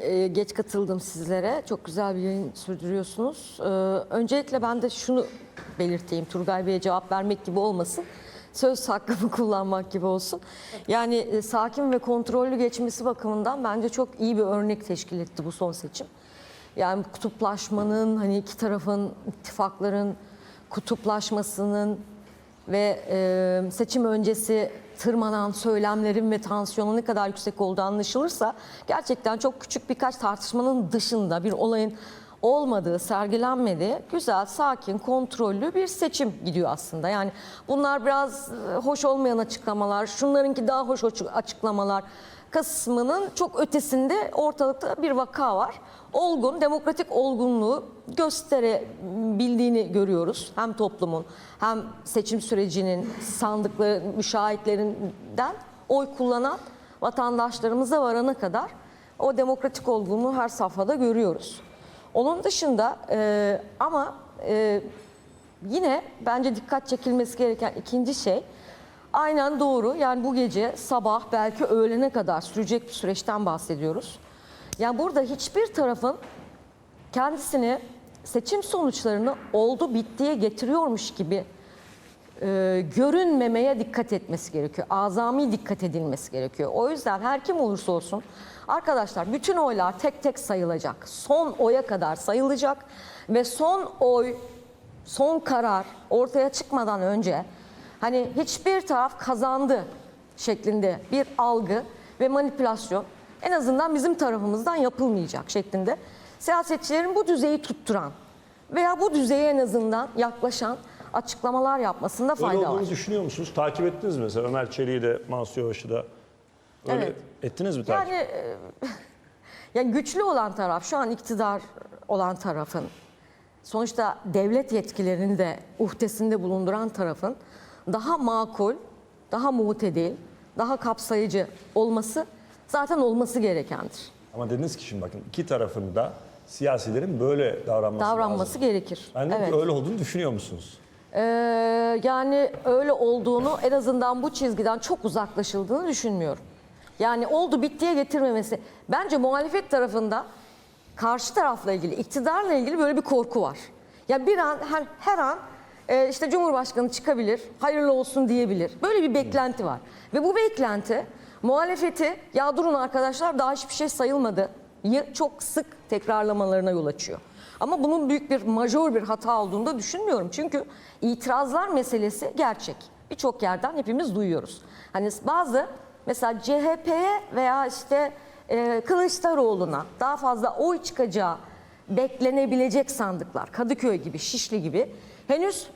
Ee, geç katıldım sizlere. Çok güzel bir yayın sürdürüyorsunuz. Ee, öncelikle ben de şunu belirteyim. Turgay Bey'e cevap vermek gibi olmasın. Söz hakkımı kullanmak gibi olsun. Yani e, sakin ve kontrollü geçmesi bakımından bence çok iyi bir örnek teşkil etti bu son seçim. Yani kutuplaşmanın, hani iki tarafın, ittifakların kutuplaşmasının ve e, seçim öncesi tırmanan söylemlerin ve tansiyonun ne kadar yüksek olduğu anlaşılırsa gerçekten çok küçük birkaç tartışmanın dışında bir olayın olmadığı, sergilenmediği güzel, sakin, kontrollü bir seçim gidiyor aslında. Yani bunlar biraz e, hoş olmayan açıklamalar, şunlarınki daha hoş açıklamalar kısmının çok ötesinde ortalıkta bir vaka var. Olgun, demokratik olgunluğu gösterebildiğini görüyoruz. Hem toplumun hem seçim sürecinin sandıkları müşahitlerinden oy kullanan vatandaşlarımıza varana kadar o demokratik olgunluğu her safhada görüyoruz. Onun dışında e, ama e, yine bence dikkat çekilmesi gereken ikinci şey aynen doğru. Yani bu gece sabah belki öğlene kadar sürecek bir süreçten bahsediyoruz. Yani burada hiçbir tarafın kendisini seçim sonuçlarını oldu bittiye getiriyormuş gibi e, görünmemeye dikkat etmesi gerekiyor. Azami dikkat edilmesi gerekiyor. O yüzden her kim olursa olsun arkadaşlar bütün oylar tek tek sayılacak. Son oya kadar sayılacak ve son oy, son karar ortaya çıkmadan önce hani hiçbir taraf kazandı şeklinde bir algı ve manipülasyon en azından bizim tarafımızdan yapılmayacak şeklinde siyasetçilerin bu düzeyi tutturan veya bu düzeye en azından yaklaşan açıklamalar yapmasında Öyle fayda var. olduğunu düşünüyor musunuz? Takip ettiniz mi mesela Ömer Çelik'i de Mansur Yavaş'ı da? Öyle Evet. ettiniz mi takip? Yani e, yani güçlü olan taraf şu an iktidar olan tarafın sonuçta devlet yetkilerini de uhdesinde bulunduran tarafın daha makul, daha mutedil, daha kapsayıcı olması zaten olması gerekendir. Ama dediniz ki şimdi bakın iki tarafın da siyasilerin böyle davranması, Davranması lazım. gerekir. Ben dedim Evet. ki öyle olduğunu düşünüyor musunuz? Ee, yani öyle olduğunu en azından bu çizgiden çok uzaklaşıldığını düşünmüyorum. Yani oldu bittiye getirmemesi. Bence muhalefet tarafında karşı tarafla ilgili, iktidarla ilgili böyle bir korku var. Ya bir an her, her an e, işte Cumhurbaşkanı çıkabilir, hayırlı olsun diyebilir. Böyle bir beklenti var. Ve bu beklenti muhalefeti ya durun arkadaşlar daha hiçbir şey sayılmadı. Çok sık tekrarlamalarına yol açıyor. Ama bunun büyük bir majör bir hata olduğunu da düşünmüyorum. Çünkü itirazlar meselesi gerçek. Birçok yerden hepimiz duyuyoruz. Hani bazı mesela CHP'ye veya işte e, Kılıçdaroğlu'na daha fazla oy çıkacağı beklenebilecek sandıklar, Kadıköy gibi, Şişli gibi henüz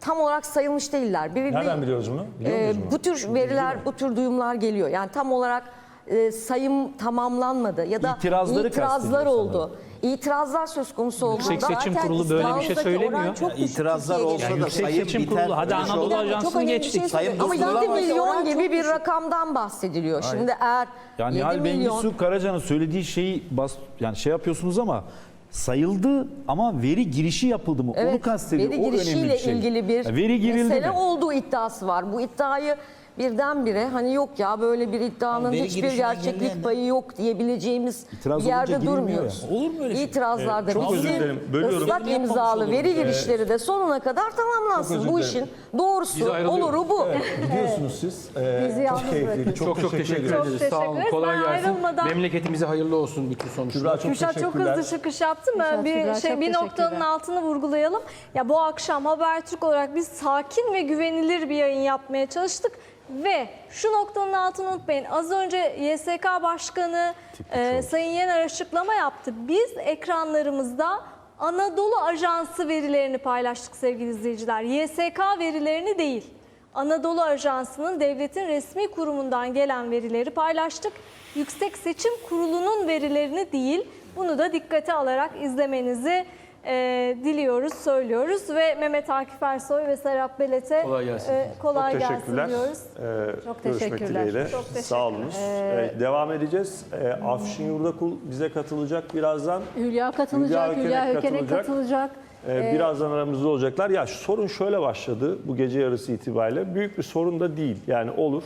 tam olarak sayılmış değiller. Bir, Nereden bir- biliyoruz bunu? Biliyor bunu? bu tür veriler, bu tür duyumlar geliyor. Yani tam olarak e, sayım tamamlanmadı ya da İtirazları itirazlar oldu. İtirazlar söz konusu oldu. Yüksek Seçim Kurulu böyle bir şey söylemiyor. İtirazlar olsa da Yüksek sayım Seçim biter. Kurulu hadi Böyle Anadolu şey olur. Ajansı'nı geçtik. Sayım Ama Kurulu 7 var. milyon gibi bir rakamdan bahsediliyor. Şimdi eğer Yani 7 Nihal milyon Bengisu Karaca'nın söylediği şeyi bas, yani şey yapıyorsunuz ama sayıldı ama veri girişi yapıldı mı? Onu kastediyor. veri o önemli bir şey. ilgili bir Ya veri girildi mesele mi? olduğu iddiası var. Bu iddiayı birdenbire hani yok ya böyle bir iddianın veri hiçbir girişine gerçeklik girmeyen payı yok diyebileceğimiz İtiraz bir yerde girilmiyor durmuyoruz. ya. Olur mu öyle şey? İtirazlarda Ee, çok özür bitsin, dilerim, bölüyorum. ıslak Yapmamış imzalı oluruz. veri girişleri de sonuna kadar Çok tamamlansın. özür Bu dilerim. işin doğrusu, oluru bu. Gidiyorsunuz siz. Ee, Bizi yalnız çok keyifliydi. bırakın. Çok, Çok çok teşekkür ederiz. Sağ olun. teşekkür Kolay ederiz. Ben gelsin. ayrılmadan- Memleketimize hayırlı olsun bütün sonuçlar. Kübra çok Kürşat çok teşekkürler. hızlı çıkış yaptı mı? Kürşat, bir Kübra, şey çok bir noktanın teşekkürler. altını vurgulayalım. Ya bu akşam Habertürk olarak biz sakin ve güvenilir bir yayın yapmaya çalıştık ve şu noktanın altını unutmayın. Az önce YSK Başkanı e, Sayın Yener açıklama yaptı. Biz ekranlarımızda Anadolu Ajansı verilerini paylaştık sevgili izleyiciler. YSK verilerini değil. Anadolu Ajansı'nın devletin resmi kurumundan gelen verileri paylaştık. Yüksek Seçim Kurulu'nun verilerini değil. Bunu da dikkate alarak izlemenizi e, diliyoruz, söylüyoruz ve Mehmet Akif Ersoy ve Serap Belet'e Kolay gelsin. e, kolay Çok gelsin teşekkürler. diyoruz. Ee, Çok teşekkürler. dileğiyle. Çok teşekkürler. Sağ olunuz. Ee, devam edeceğiz. Ee, Afşin Yurdakul bize katılacak birazdan. Hülya katılacak, Hülya Hülya Ökenek Ökenek katılacak. katılacak. Ee, birazdan aramızda olacaklar. Ya sorun şöyle başladı bu gece yarısı itibariyle. Büyük bir sorun da değil. Yani olur.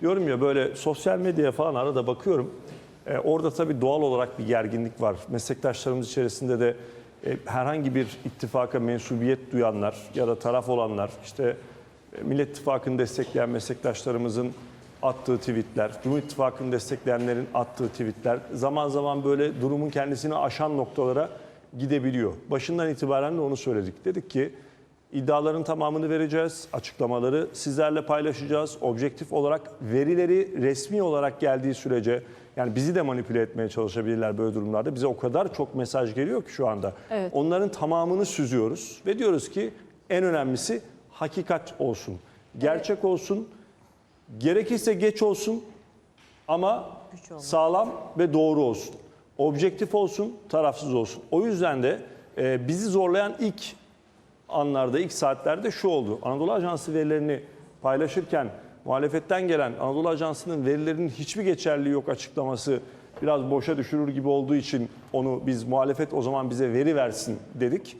Diyorum ya böyle sosyal medyaya falan arada bakıyorum. E, orada tabii doğal olarak bir gerginlik var. Meslektaşlarımız içerisinde de e, herhangi bir ittifaka mensubiyet duyanlar ya da taraf olanlar, işte e, Millet İttifakı'nı destekleyen meslektaşlarımızın attığı tweetler, Cumhur İttifakı'nı destekleyenlerin attığı tweetler zaman zaman böyle durumun kendisini aşan noktalara gidebiliyor. Başından itibaren de onu söyledik. Dedik ki iddiaların tamamını vereceğiz, açıklamaları sizlerle paylaşacağız. Objektif olarak verileri resmi olarak geldiği sürece yani bizi de manipüle etmeye çalışabilirler böyle durumlarda. Bize o kadar çok mesaj geliyor ki şu anda. Evet. Onların tamamını süzüyoruz ve diyoruz ki en önemlisi hakikat olsun. Gerçek olsun. Gerekirse geç olsun ama sağlam ve doğru olsun. Objektif olsun, tarafsız olsun. O yüzden de e, bizi zorlayan ilk anlarda, ilk saatlerde şu oldu. Anadolu Ajansı verilerini paylaşırken muhalefetten gelen Anadolu Ajansı'nın verilerinin hiçbir geçerliği yok açıklaması biraz boşa düşürür gibi olduğu için onu biz muhalefet o zaman bize veri versin dedik.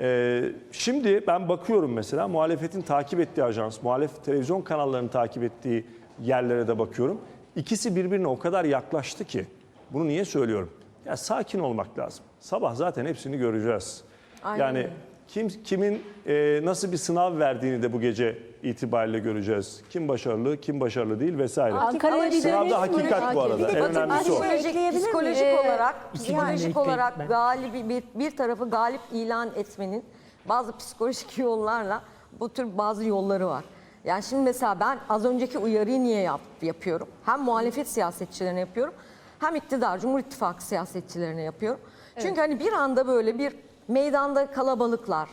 Ee, şimdi ben bakıyorum mesela muhalefetin takip ettiği ajans, muhalef televizyon kanallarının takip ettiği yerlere de bakıyorum. İkisi birbirine o kadar yaklaştı ki. Bunu niye söylüyorum? Ya sakin olmak lazım. Sabah zaten hepsini göreceğiz. Aynen yani. Kim kimin e, nasıl bir sınav verdiğini de bu gece itibariyle göreceğiz. Kim başarılı, kim başarılı değil vesaire. Ankara'ya bir Sınavda hakikat bu arada. En önemlisi o. psikolojik, olarak, psikolojik olarak galibi bir, bir tarafı galip ilan etmenin bazı psikolojik yollarla bu tür bazı yolları var. Yani şimdi mesela ben az önceki uyarıyı niye yap, yapıyorum? Hem muhalefet siyasetçilerine yapıyorum hem iktidar, Cumhur İttifakı siyasetçilerine yapıyorum. Çünkü hani bir anda böyle bir meydanda kalabalıklar,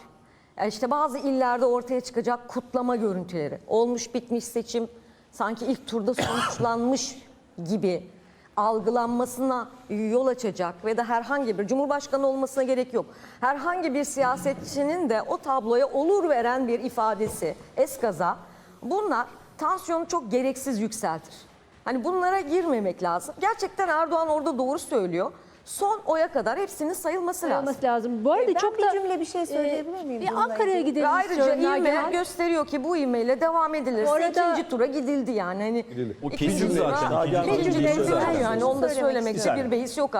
işte bazı illerde ortaya çıkacak kutlama görüntüleri, olmuş bitmiş seçim sanki ilk turda sonuçlanmış gibi algılanmasına yol açacak ve de herhangi bir cumhurbaşkanı olmasına gerek yok. Herhangi bir siyasetçinin de o tabloya olur veren bir ifadesi, eskaza bunlar tansiyonu çok gereksiz yükseltir. Hani bunlara girmemek lazım. Gerçekten Erdoğan orada doğru söylüyor. Son oya kadar hepsinin sayılması lazım. Sayılması lazım. Bu arada Ben çok bir da cümle bir şey söyleyebilir miyim Bir bununla Ankara'ya gidelim Ve ayrıca ivme gösteriyor ki bu ivmeyle devam edilirse Orada- ikinci tura gidildi yani. Hani O ikinci kesin tura- zaten. Bir gidildi zaten. yani onu da Söylemek bir beis yok